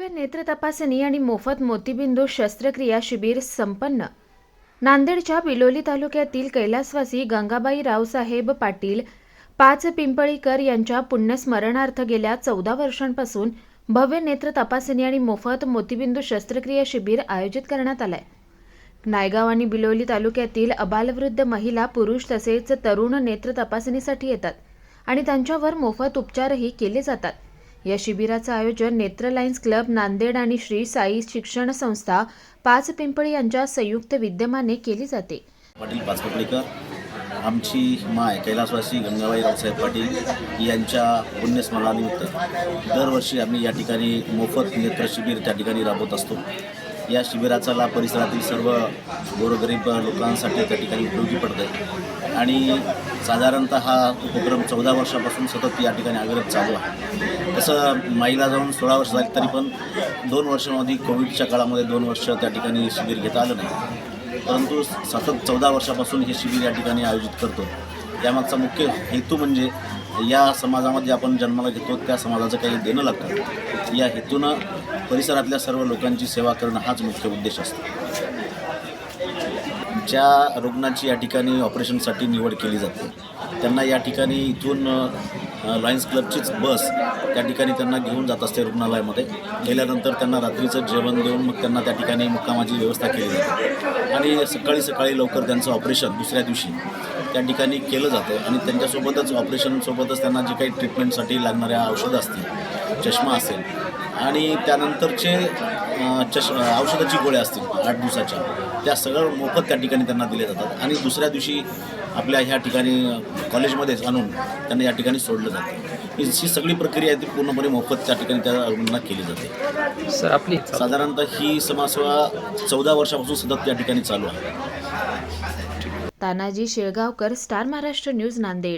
भव्य नेत्र तपासणी आणि मोफत मोतीबिंदू शस्त्रक्रिया शिबिर संपन्न. नांदेडच्या बिलोली तालुक्यातील कैलासवासी गंगाबाई रावसाहेब पाटील पाच पिंपळीकर यांच्या पुण्यस्मरणार्थ गेल्या चौदा वर्षांपासून भव्य नेत्र तपासणी आणि मोफत मोतीबिंदू शस्त्रक्रिया शिबिर आयोजित करण्यात आलंय. नायगाव आणि बिलोली तालुक्यातील अबालवृद्ध महिला पुरुष तसेच तरुण नेत्र तपासणीसाठी येतात आणि त्यांच्यावर मोफत उपचारही केले जातात. या शिबिराचं आयोजन नेत्र लायन्स क्लब नांदेड आणि श्री साई शिक्षण संस्था पाच पिंपळी यांच्या संयुक्त विद्यमाने केली जाते. पाटील पाचपटलीकर आमची माय कैलासवासी गंगाबाई रावसाहेब पाटील यांच्या पुण्यस्मरणानिमित्त दरवर्षी आम्ही या ठिकाणी मोफत नेत्र शिबिर त्या ठिकाणी राबवत असतो. या शिबिराचा लाभ परिसरातील सर्व गोरगरीब लोकांसाठी त्या ठिकाणी उपयोगी पडत आहे आणि साधारणतः हा उपक्रम चौदा वर्षापासून सतत या ठिकाणी अविरत चालू आहे. तसं माईला जाऊन सोळा वर्ष झाली तरी पण दोन वर्षामध्ये कोविडच्या काळामध्ये दोन वर्ष त्या ठिकाणी शिबिर घेता आलं नाही. परंतु सतत चौदा वर्षापासून हे शिबिर या ठिकाणी आयोजित करतो. यामागचा मुख्य हेतू म्हणजे या समाजामध्ये आपण जन्माला घेतो त्या समाजाचं काही देणं लागतं. या हेतूनं परिसरातल्या सर्व लोकांची सेवा करणं हाच मुख्य उद्देश असतो. ज्या रुग्णाची या ठिकाणी ऑपरेशनसाठी निवड केली जाते त्यांना या ठिकाणी इथून लायन्स क्लबचीच बस त्या ठिकाणी त्यांना घेऊन जात असते रुग्णालयामध्ये. गेल्यानंतर त्यांना रात्रीचं जेवण देऊन मग त्यांना त्या ठिकाणी मुक्कामाची व्यवस्था केली जाते. आणि सकाळी सकाळी लवकर त्यांचं ऑपरेशन दुसऱ्या दिवशी त्या ठिकाणी केलं जातं आणि त्यांच्यासोबतच ऑपरेशनसोबतच त्यांना जे काही ट्रीटमेंटसाठी लागणाऱ्या औषधं असतील चष्मा असेल आणि त्यानंतरचे चष औषधाची गोळ्या असतील आठ दिवसाच्या त्या सगळं मोफत त्या ठिकाणी त्यांना दिले जातात. आणि दुसऱ्या दिवशी आपल्या ह्या ठिकाणी कॉलेजमध्येच आणून त्यांना या ठिकाणी सोडलं जातं. ही ही सगळी प्रक्रिया आहे ती पूर्णपणे मोफत त्या ठिकाणी त्या रुग्णांना केली जाते. सर आपली साधारणतः ही समाजसेवा चौदा वर्षापासून सतत त्या ठिकाणी चालू आहे. Tanaji Shelgaonkar Star Maharashtra news Nanded.